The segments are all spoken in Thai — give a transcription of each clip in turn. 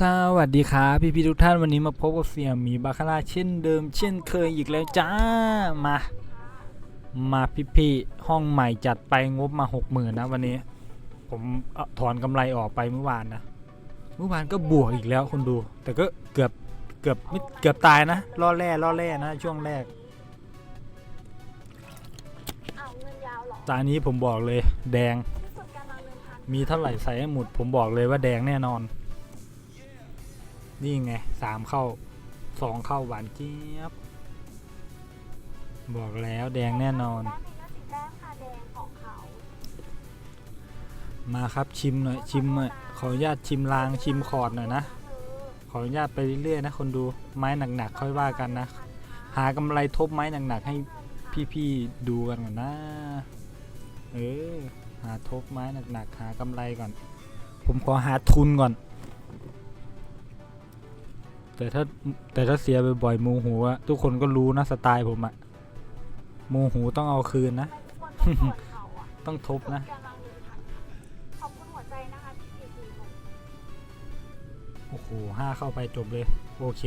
สวัสดีครับพี่พี่ๆทุกท่านวันนี้มาพบกับเสียหมีบาคาร่าเช่นเดิม เช่นเคยอีกแล้วจ้ามา มาพี่พี่ๆห้องใหม่จัดไปงบมาหกหมื่นนะวันนี้ ผมเอาถอนกำไรออกไปเมื่อวานนะเมื่อวานก็บวกอีกแล้วคนดู แต่ก็เกือบเกือบไม่เกือบตายนะล่อแร่ล่อแร่นะช่วงแรกเอาเงินยาวเหรอตานี้ผมบอกเลย แดงที่สุดการวางเงินพันมีเท่าไหร่ใส่ให้หมดผมบอกเลยว่าแดงแน่นอน นี่ไงสามเข้าสองเข้าหวานเจี๊ยบ บอกแล้วแดงแน่นอน มาครับชิมหน่อยชิมหน่อยขออนุญาตชิมลางชิมคอดหน่อยนะ ขออนุญาตไปเรื่อยๆนะคนดูไม้หนักๆค่อยว่ากันนะ หากำไรทบไม้หนักๆให้พี่ๆดูกันก่อนนะ เออหาทบไม้หนักๆหากำไรก่อน ผมขอหาทุนก่อน แต่ถ้าแต่ถ้าเสียบ่อยๆโมโหอะทุกคนก็รู้นะสไตล์ผมอะโมโหต้องเอาคืนนะ ต้องทบนะ ขอบคุณหัวใจนะคะที่สี่สี่หนึ่งโอ้โหห้าเข้าไปจบเลย โอเค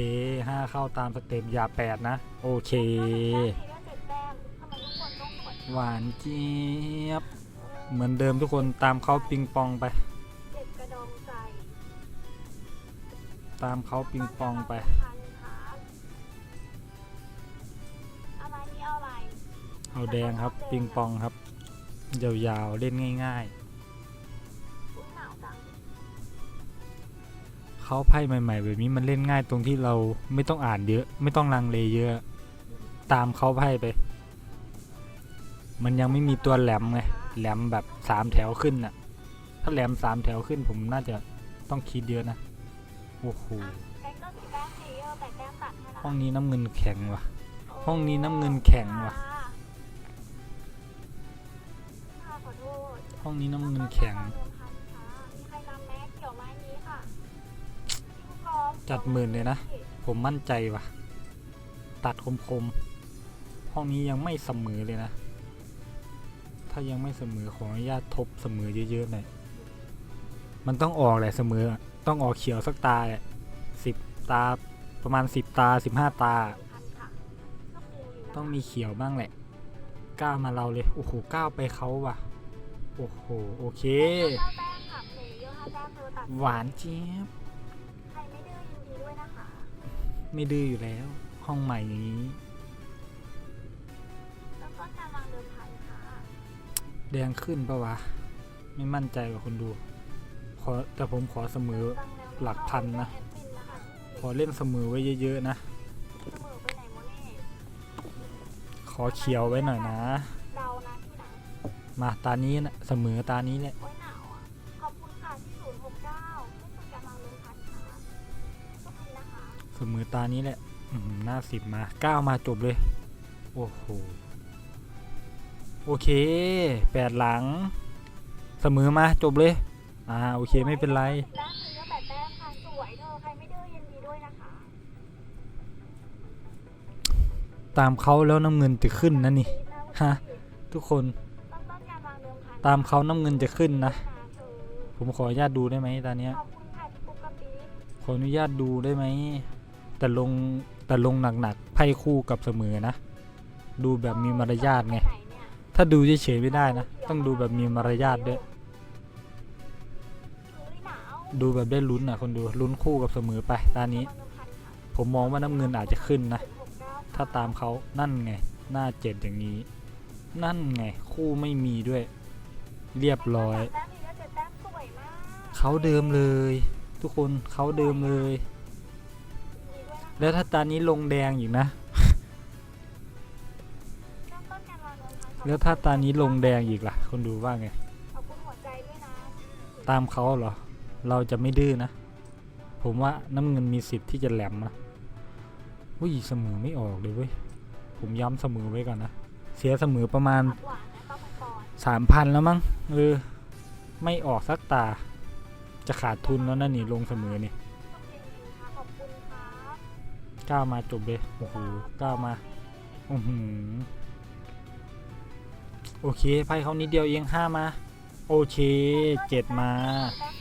ห้าเข้าตามสเต็ปอย่าแปดนะ โอเค หวานเจี๊ยบ เหมือนเดิมทุกคนตามเขาปิงปองไป ตามเขาปิงปองไป เอาแดงครับปิงปองครับ ยาวๆ เล่นง่ายๆ เขาไพ่ใหม่ๆ แบบนี้มันเล่นง่ายตรงที่เราไม่ต้องอ่านเยอะ ไม่ต้องลังเลเยอะ ตามเขาไพ่ไป มันยังไม่มีตัวแหลมไง แหลมแบบสามแถวขึ้นน่ะ ถ้าแหลมสามแถวขึ้นผมน่าจะต้องคิดเยอะนะ โอ้โหแบงค์ก็สีแต้มเพลเยอร์แต่แต้มตัดให้ละห้องนี้น้ำเงินแข็งว่ะ ห้องนี้น้ำเงินแข็งว่ะค่ะขอโทษห้องนี้น้ำเงินแข็งมีใครนำแม็กเกี่ยวไม้นี้ค่ะพี่กอล์ฟจัดหมื่นเลยนะ ผมมั่นใจว่ะ ตัดคมๆ ห้องนี้ยังไม่เสมอเลยนะ ถ้ายังไม่เสมอขออนุญาตทบเสมอเยอะๆหน่อย มันต้องออกแหละเสมออะต้องออกเขียวสักตาแหละสิบตาประมาณสิบตาสิบห้าตาพันค่ะก็คือต้องมีเขียวบ้างแหละก้าวมาเราเลย โอ้โหก้าวไปเขาว่ะ โอ้โห โอเคเก้าแต้มค่ะเพลเยอร์ห้าแต้มเธอตัดหวานเจี๊ยบใครไม่ดื้อยินดีด้วยนะคะไม่ดื้ออยู่แล้ว ห้องใหม่อย่างนี้แล้วก็การวางเดิมพันค่ะแดงขึ้นปะวะ ไม่มั่นใจว่าคนดู ขอแต่ผมขอเสมอตั้งแนวหลักพันนะแอดมินนะคะขอเล่นเสมอไว้เยอะๆนะเสมอไปไหนโมเน่ขอเขียวไว้หน่อยนะเดานะที่ไหนมาตานี้นะเสมอตานี้แหละโอ้ยหนาวอะขอบคุณค่ะที่ศูนย์หกเก้าไม่สุดการวางเดิมพันค่ะขอบคุณนะคะเสมอตานี้แหละอืมหน้าสิบมาเก้ามาจบเลย โอ้โห โอเคแปดหลัง เสมอมาจบเลย อ่าโอเคไม่เป็นไร แต้มเธอแต่แต้มค่ะสวยเธอใครไม่ดื้อยินดีด้วยนะคะตามเขาแล้วน้ำเงินจะขึ้นนะนี่ ฮะ ทุกคนต้องต้องการวางเดิมพันตามเขาน้ำเงินจะขึ้นนะเธอผมขออนุญาตดูได้ไหมตาเนี้ย ขอบคุณค่ะพี่ปุ๊กกะปีขออนุญาตดูได้ไหม แต่ลงแต่ลงหนักๆไพ่คู่กับเสมอนะ ดูแบบมีมารยาทไงหนเนี่ยถ้าดูเฉยๆไม่ได้นะ ต้องดูแบบมีมารยาทด้วยเฮ้ยหนาว ดูแบบได้ลุ้นอะคนดูลุ้นคู่กับเสมอไปตานี้ ผมมองว่าน้ำเงินอาจจะขึ้นนะ ถ้าตามเขานั่นไง หน้าเจ็ดอย่างนี้ นั่นไง คู่ไม่มีด้วย เรียบร้อย เขาเดิมเลย ทุกคนเขาเดิมเลย แล้วถ้าตานี้ลงแดงอีกนะเริ่มต้นะแล้วถ้าตานี้ลงแดงอีกล่ะ คนดูว่าไง ตามเขาเหรอ เราจะไม่ดื้อนะ ผมว่าน้ำเงินมีสิทธิ์ที่จะแหลมนะวุ้ยเสมอไม่ออกเลยเว้ย ผมย้ำเสมอไว้ก่อนนะ เสียเสมอประมาณหวานนะต้องไปก่อนสามพันแล้วมั้งเออไม่ออกสักตา จะขาดทุนแล้วนะนี่ลงเสมอนี่ต้องเรียนจริงค่ะขอบคุณครับก้าวมาจบเลยโอ้โหก้าวมาอือหือโอเคไพ่เขานิดเดียวเองห้ามา โอเคเจ็ดมาแ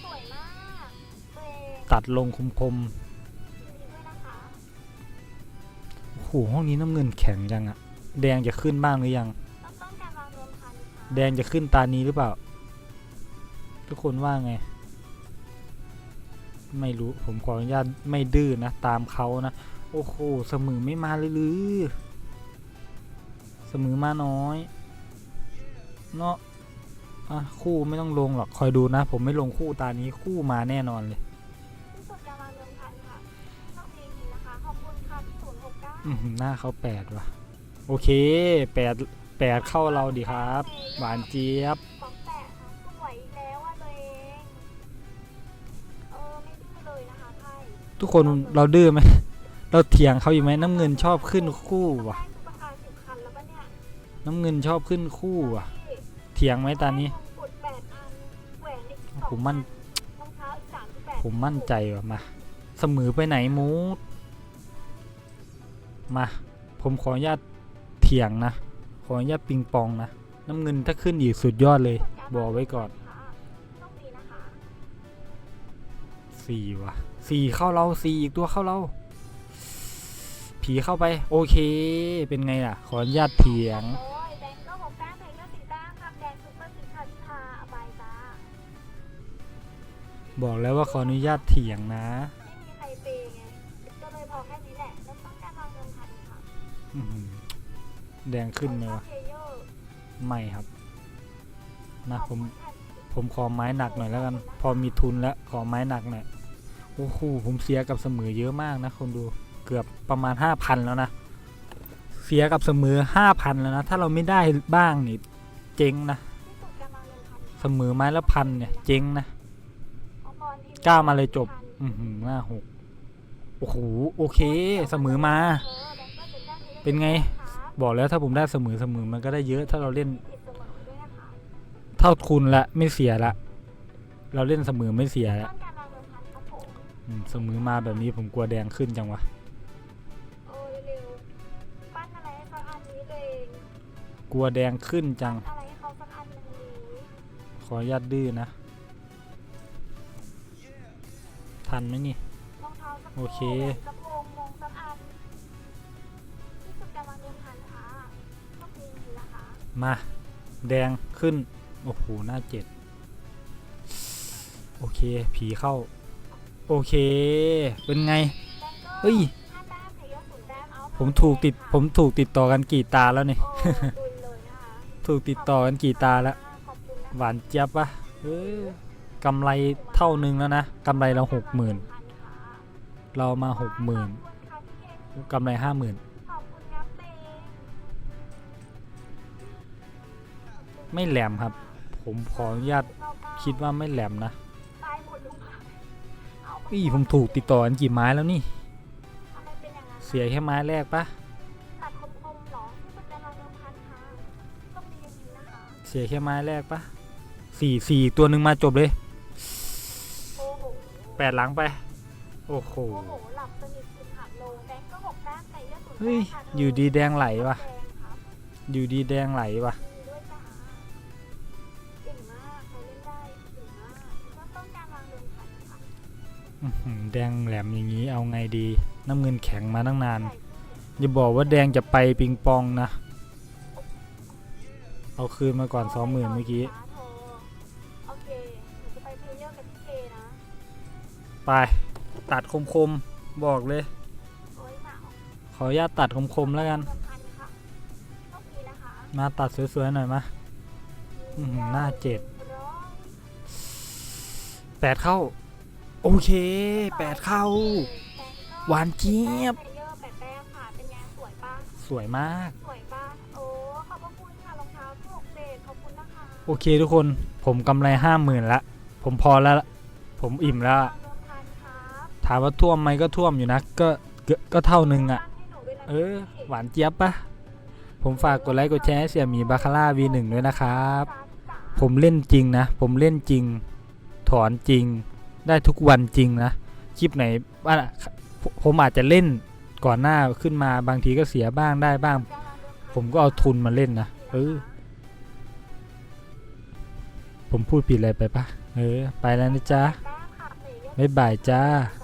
ต้มสวยมากตัวเองตัดลงคมยินดีด้วยนะคะๆโอ้โหห้องนี้น้ำเงินแข็งจังอะแดงจะขึ้นบ้างหรือยังเริ่มต้นการวางเดิมพันค่ะแดงจะขึ้นตานี้หรือเปล่า ทุกคนว่าไง ไม่รู้ผมขออนุญาตไม่ดื้อนะ ตามเขานะ โอ้โหเสมอไม่มาเลยหรือเสมอมาน้อย เนาะอะคู่ไม่ต้องลงหรอก คอยดูนะ ผมไม่ลงคู่ตานี้คู่มาแน่นอนเลย หกเก้าอือหือหน้าเขาแปดว่ะ โอเคแปดแปดเข้าเราดีครับ หวานเจี๊ยบสองแปดค่ะสวยอีกแล้วอะตัวเองเออไม่ดื้อเลยนะคะไพ่ทุกคนเราดื้อไหมเราเถียงเขาอยู่ไหมน้ำเงินชอบขึ้นคู่ว่ะ ได้ตุ๊กตาสิบคันแล้วปะเนี่ยน้ำเงินชอบขึ้นคู่ว่ะ พี่เถียงไหมตานี้ ได้มงกุฎแปดอันแหวนอีกสองผมมั่นรองเท้าอีกสามสิบแปดผมมั่นใจว่ะมา เสมอไปไหนมูด มา ผมขออนุญาตเถียงนะ ขออนุญาตปิงปองนะ น้ำเงินถ้าขึ้นอีกสุดยอดเลย บอกไว้ก่อนสี่ว่ะสี่เข้าเราสี่อีกตัวเข้าเรา ผีเข้าไป โอเค เป็นไงล่ะ ขออนุญาตเถียง บอกแล้วว่าขออนุญาตเถียงนะ แดงขึ้นไหมวะเลยไม่ครับนะผม ผมขอไม้หนักหน่อยแล้วกัน พอมีทุนแล้วขอไม้หนักหน่อย โอ้โห ผมเสียกับเสมอเยอะมากนะคนดู เกือบประมาณห้าพันแล้วนะ เสียกับเสมอห้าพันแล้วนะ ถ้าเราไม่ได้บ้างนี่เจ๊งนะ เสมอไม้ละพันเนี่ยเจ๊งนะเอาบอลทีมเก้ามาเลยจบ อือหือหน้าหกโอ้โห โอเค เสมอมา เป็นไง บอกแล้วถ้าผมได้เสมอเสมอมันก็ได้เยอะ ถ้าเราเล่น เท่าทุนละไม่เสียละ เราเล่นเสมอไม่เสียละเงินพันครับผมอืมเสมอมาแบบนี้ผมกลัวแดงขึ้นจังวะกลัวแดงขึ้นจัง ขออนุญาตดื้อนะ ทันไหมนี่รอเท้าสักโอเคแหวนสักวงมงสักอันที่สุดการวางเงินพันค่ะโชคดีนะคะมา แดงขึ้น โอ้โห หน้าเจ็ด โอเค ผีเข้า โอเค เป็นไงแดงก็เฮ้ย ห้าแต้มเพลเยอร์ศูนย์แต้มเอาผมถูกติด ผมถูกติดต่อกันกี่ตาแล้วนี่โอ้ ดุยเลยนะคะถูกติดต่อกันกี่ตาแล้ว ขอบคุณนะคะหวานเจี๊ยบปะเอ้ยกำไรเท่านึงแล้วนะกำไรเราหกหมื่น เรามาหกหมื่นขอบคุณค่ะพี่เอ็นกำไรห้าหมื่น ไม่แหลมครับ ผมขออนุญาตคิดว่าไม่แหลมนะอีผมถูกติดต่อกันกี่ไม้แล้วนี่ เสียแค่ไม้แรกปะเสียแค่ไม้แรกปะสี่สี่ตัวหนึ่งมาจบเลยแปดหลังไป โอ้โหเฮ้ยอยู่ดีแดงไหลวะอยู่ดีแดงไหลวะ แดงแหลมอย่างนี้เอาไงดี น้ำเงินแข็งมาตั้งนานใหญ่ขึ้นอย่าบอกว่าแดงจะไปปิงปองนะ เอาคืนมาก่อนสองหมื่นเมื่อกี้ โอเคหนูจะไปเพลเยอร์กับพี่เคนะ ไป ตัดคมๆ บอกเลย โอ้ยหนาวขออนุญาตตัดคมๆแล้วกันเงินพันค่ะโชคดีนะคะมาตัดสวยๆหน่อยมาอื้อหือหน้าเจ็ดร้อยแปดเข้า โอเคแปดเข้า หวานเจี๊ยบเพลเยอร์แปดแต้มค่ะ เป็นไงสวยปะสวยมาก สวยปะโอ้ ขอบพระคุณค่ะรองเท้าที่หกเศษขอบคุณนะคะโอเคทุกคนผมกำไรห้าหมื่นละ ผมพอแล้วละผมอิ่มแล้วอะวางเงินพันครับถามว่าท่วมไหมก็ท่วมอยู่นะก็ก็ก็เท่านึงอะ ตั้ให้หนูด้วยนะเออพี่หวานเจี๊ยบปะผมฝากกดไลค์กดแชร์ให้เสี่ยหมีบาคาร่า V1 ด้วยนะครับจ้าจ๋าผมเล่นจริงนะ ผมเล่นจริง ถอนจริง ได้ทุกวันจริงนะ คลิปไหนว่าผมผมอาจจะเล่นก่อนหน้าขึ้นมาบางทีก็เสียบ้างได้บ้างจ้าวางเงินพันผมก็เอาทุนมาเล่นนะเออ ผมพูดผิดอะไรไปปะเออ ไปแล้วนะจ๊ะแต้มค่ะเพลเยอร์บ๊ายบายจ้าจ้